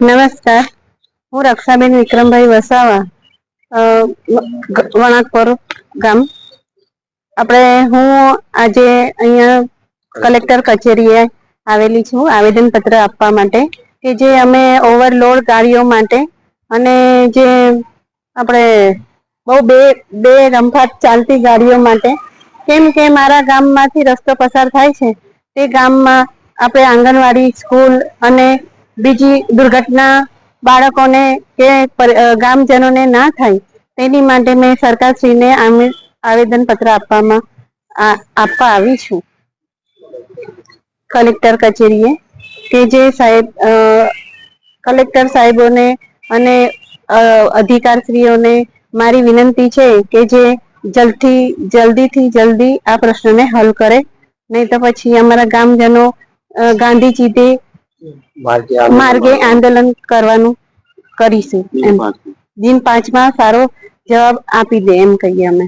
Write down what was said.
નમસ્કાર. હું રક્ષાબેન વિક્રમભાઈ વસાવા વણાકપર ગામ. આપણે હું આજે અહીંયા કલેક્ટર કચેરીએ આવેલી છું આવેદન પત્ર આપવા માટે, કે જે અમે ઓવરલોડ ગાડીઓ માટે અને જે આપણે બહુ બે બે રમફાટ ચાલતી ગાડીઓ માટે, કેમ કે મારા ગામમાંથી રસ્તો પસાર થાય છે, તે ગામમાં આપણે આંગણવાડી, સ્કૂલ અને બીજી દુર્ઘટના બાળકોને કે ગામજનોને ના થાય તેની માટે મેં સરકારશ્રીને આવેદન પત્ર આપવામાં આપવા આવી છું. કલેક્ટર કચેરીએ કે જે સાહેબ કલેક્ટર સાહેબોને અને અધિકારશ્રીઓને મારી વિનંતી છે કે જે જલ્દી જલ્દીથી જલ્દી આ પ્રશ્નને હલ કરે. નહીં તો પછી અમારા ગામજનો અ, ગાંધી ચીધે માર્ગે આંદોલન કરવાનું કરીશું એમ. દિન પાંચમાં સારો જવાબ આપી દે એમ કહીએ અમે.